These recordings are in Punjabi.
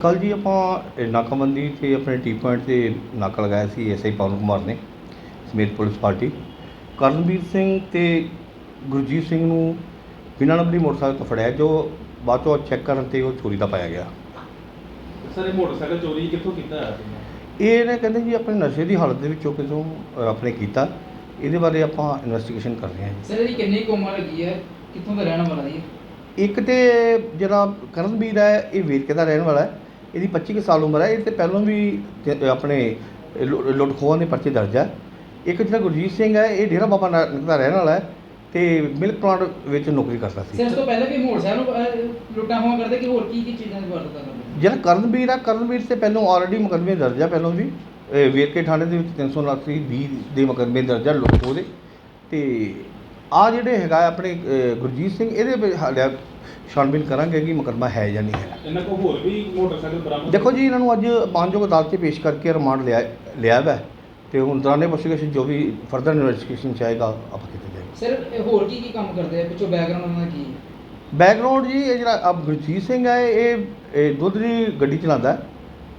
ਕੱਲ ਜੀ ਆਪਾਂ ਇਹ ਨਾਕਾਬੰਦੀ ਤੇ ਆਪਣੇ ਟੀ ਪੁਆਇੰਟ ਤੇ ਨਾਕਾ ਲਗਾਇਆ ਸੀ ਐਸਆਈ ਪਵਨ ਕੁਮਾਰ ਨੇ ਸਮੇਤ ਪੁਲਿਸ ਪਾਰਟੀ। ਕਰਨਵੀਰ ਸਿੰਘ ਤੇ ਗੁਰਜੀਤ ਸਿੰਘ ਨੂੰ ਬਿਨਾਂ ਨੰਬਰੀ ਮੋਟਰਸਾਈਕਲ ਤੋਂ ਫੜਿਆ ਜੋ ਬਾਅਦ ਚੋਂ ਚੈੱਕ ਕਰਨ ਤੇ ਉਹ ਚੋਰੀ ਦਾ ਪਾਇਆ ਗਿਆ। ਸਰ ਇਹ ਮੋਟਰਸਾਈਕਲ ਚੋਰੀ ਕਿੱਥੋਂ ਕੀਤਾ ਹੈ? ਇਹ ਨੇ ਕਹਿੰਦੇ ਜੀ ਆਪਣੇ ਨਸ਼ੇ ਦੀ ਹਾਲਤ ਦੇ ਵਿੱਚੋਂ ਅ, ਆਪਣੇ ਕੀਤਾ। ਇਹਦੇ ਬਾਰੇ ਆਪਾਂ ਇਨਵੈਸਟੀਗੇਸ਼ਨ ਕਰ ਰਹੇ ਹਾਂ ਜੀ। ਸਰ ਇਹਦੀ ਕਿੰਨੀ ਕੁ ਉਮਰ ਹੈਗੀ ਹੈ? ਕਿੱਥੋਂ ਦਾ ਰਹਿਣ ਵਾਲਾ ਜੀ? ਇੱਕ ਤੇ ਜਿਹੜਾ ਕਰਨਵੀਰ ਹੈ ਇਹ ਵੇਰਕੇ ਦਾ ਰਹਿਣ ਵਾਲਾ ਹੈ। ਇਹਦੀ 25 ਕੁ ਸਾਲ ਉਮਰ ਹੈ ਇਹ ਤੇ ਪਹਿਲਾਂ ਵੀ ਤੇ ਆਪਣੇ ਲੁ- ਲੁੱਟ ਖੋਹਾਂ ਦੇ ਪਰਚੇ ਦਰਜ ਹੈ ਇੱਕ ਜਿਹੜਾ ਗੁਰਜੀਤ ਸਿੰਘ ਹੈ ਇਹ ਡੇਰਾ ਬਾਬਾ ਨਾਨਕ ਦਾ ਰਹਿਣ ਵਾਲਾ ਹੈ ਤੇ ਮਿਲਕ ਪਲਾਂਟ ਵਿੱਚ ਨੌਕਰੀ ਕਰਦਾ ਸੀ। ਸਰ ਤੋਂ ਪਹਿਲਾਂ ਵੀ ਮੋਟਰਸਾਈਕਲ ਨੂੰ, ਅਹ, ਲੁੱਟਾਂ ਹੋਆ ਕਰਦੇ ਕਿ ਹੋਰ ਕੀ ਕੀ ਚੀਜ਼ਾਂ ਦੀ ਵਾਰਦਾਤਾਂ ਕਰਦੇ? ਜਿਹੜਾ ਕਰਨਵੀਰ ਹੈ ਕਰਨਵੀਰ ਤੇ ਪਹਿਲਾਂ ਆਲਰੇਡੀ ਮੁਕੱਦਮੇ ਦਰਜ ਹੈ ਪਹਿਲਾਂ ਵੀ। ਇਹ ਵੇਰਕੇ ਥਾਣੇ ਦੇ ਵਿੱਚ 329 20 ਦੇ ਮੁਕੱਦਮੇ ਦਰਜ ਹੈ ਖੋਹ ਦੇ। ਤੇ ਆ ਜਿਹੜੇ ਹੈਗਾ ਆਪਣੇ ਗੁਰਜੀਤ ਸਿੰਘ ਇਹਦੇ ਹਾਲੇ ਛਾਣਬੀਨ ਕਰਾਂਗੇ ਕਿ ਮੁਕੱਦਮਾ ਹੈ ਜਾਂ ਨਹੀਂ ਹੈ। ਇਹਨਾਂ ਕੋਲ ਹੋਰ ਵੀ ਮੋਟਰਸਾਈਕਲ ਬਰਾਮਦ ਦੇਖੋ ਜੀ ਇਹਨਾਂ ਨੂੰ ਅੱਜ ਮਾਨਯੋਗ ਅਦਾਲਤ 'ਚ ਪੇਸ਼ ਕਰਕੇ ਰਿਮਾਂਡ ਲਿਆ ਲਿਆ ਵਾ ਤੇ ਹੁਣ ਦੌਰਾਨੇ ਪੁੱਛਗਿੱਛ ਜੋ ਵੀ ਫਰਦਰ ਇਨਵੈਸਟੀਗੇਸ਼ਨ ਚਾਹੇਗਾ ਆਪਾਂ ਕੀਤੀ ਜਾਏਗੀ ਸਰ ਇਹ ਹੋਰ ਕੀ ਕੀ ਕੰਮ ਕਰਦੇ ਆ? ਪਿੱਛੋਂ ਬੈਕਗ੍ਰਾਉਂਡ ਉਹਨਾਂ ਦਾ ਕੀ ਹੈ? ਬੈਕਗ੍ਰਾਉਂਡ ਜੀ ਇਹ ਜਿਹੜਾ ਅਬ ਗੁਰਜੀਤ ਸਿੰਘ ਹੈ ਇਹ ਇਹ ਦੁੱਧ ਦੀ ਗੱਡੀ ਚਲਾਉਂਦਾ ਹੈ,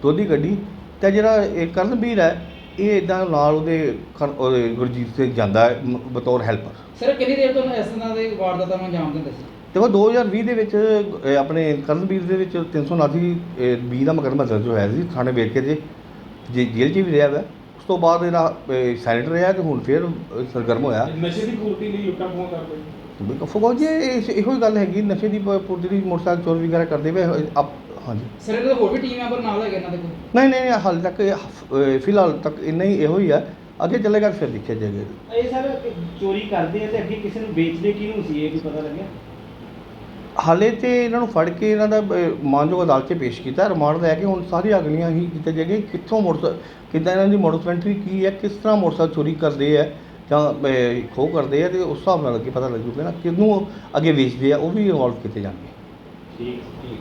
ਦੁੱਧ ਦੀ ਗੱਡੀ ਤੇ ਜਿਹੜਾ ਇਹ ਕਰਨਵੀਰ ਹੈ ਇਹ ਇਦਾਂ ਨਾਲ ਉਹਦੇ ਕਰ- ਉਹਦੇ ਗੁਰਜੀਤ ਸਿੰਘ ਜਾਂਦਾ ਹੈ ਮ- ਬਤੌਰ ਹੈਲਪਰ ਸਰ ਕਿੰਨੀ ਦੇਰ ਤੋਂ ਇਸ ਤਰ੍ਹਾਂ ਦੇ ਵਾਰਦਾਤਾਂ ਨੂੰ ਅੰਜਾਮ ਦਿੰਦੇ ਸੀ? ਦੇਖੋ 2020 ਦੇ ਵਿੱਚ ਆਪਣੇ ਕਰਨਵੀਰ ਦੇ ਵਿੱਚ 329 20 ਦਾ ਮੁਕੱਦਮਾ ਦਰਜ ਹੋਇਆ ਸੀ ਥਾਣੇ ਵੇਰਕੇ ਦੇ ਜੇ ਜੇਲ੍ਹ 'ਚ ਵੀ ਰਿਹਾ ਵਾ ਉਸ ਤੋਂ ਬਾਅਦ ਇਹਦਾ ਸਾਇਲੈਂਟ ਰਿਹਾ ਤੇ ਹੁਣ ਫਿਰ ਸਰਗਰਮ ਹੋਇਆ। ਨਸ਼ੇ ਦੀ ਪੂਰਤੀ ਲਈ ਲੁੱਟਾਂ ਖੋਹਾਂ ਕਰਦੇ ਬਿਲਕੁਲ ਫਗੋ ਜੀ ਇਹ- ਇਹੋ ਹੀ ਗੱਲ ਹੈਗੀ ਨਸ਼ੇ ਦੀ ਪੂਰਤੀ ਦੀ ਮੋਟਰਸਾਈਕਲ ਚੋਰੀ ਵਗੈਰਾ ਕਰਦੇ ਵੇ ਹਾਂਜੀ। ਸਰ ਇਹਦੇ ਹੋਰ ਵੀ ਟੀਮ ਮੈਂਬਰ ਨਾਲ ਹੈਗੇ ਇਹਨਾਂ ਦੇ ਕੋਲ? ਨਹੀਂ ਨਹੀਂ ਨਹੀਂ, ਹਾਲੇ ਤੱਕ ਫਿਲਹਾਲ ਤੱਕ ਇੰਨਾ ਹੀ ਇਹੋ ਹੀ ਆ। ਅੱਗੇ ਚੱਲੇਗਾ ਫਿਰ ਦੇਖਿਆ ਜਾਏਗਾ। ਇਹ ਸਰ ਚੋਰੀ ਕਰਦੇ ਆ ਤੇ ਅੱਗੇ ਕਿਸੇ ਨੂੰ ਵੇਚਦੇ ਕਿਹਨੂੰ ਸੀ ਇਹ ਵੀ ਪਤਾ ਲੱਗਿਆ? ਹਾਲੇ ਤੇ ਇਹਨਾਂ ਨੂੰ ਫੜ ਕੇ ਇਹਨਾਂ ਦਾ ਮਾਨਯੋਗ ਅਦਾਲਤ 'ਚ ਪੇਸ਼ ਕੀਤਾ। ਰਿਮਾਂਡ ਲੈ ਕੇ ਹੁਣ ਸਾਰੀ ਅਗਲੀਆਂ ਹੀ ਕੀਤੇ ਜਾਏਗੀ ਕਿੱਥੋਂ ਮੋਟਰ ਕਿੱਦਾਂ ਇਹਨਾਂ ਦੀ ਮੋਟਰਸਾਈਕਲ ਕੀ ਹੈ, ਕਿਸ ਤਰ੍ਹਾਂ ਮੋਟਰਸਾਈਕਲ ਚੋਰੀ ਕਰਦੇ ਆ, ਜਾਂ ਖੋਹ ਕਰਦੇ ਆ, ਤੇ ਉਸ ਹਿਸਾਬ ਨਾਲ ਅੱਗੇ ਪਤਾ ਲੱਗੂਗਾ ਨਾ ਕਿਹਨੂੰ ਅੱਗੇ ਵੇਚਦੇ ਆ, ਉਹ ਵੀ ਇਨਵੋਲਵ ਕੀਤੇ ਜਾਣਗੇ। ਠੀਕ ਠੀਕ।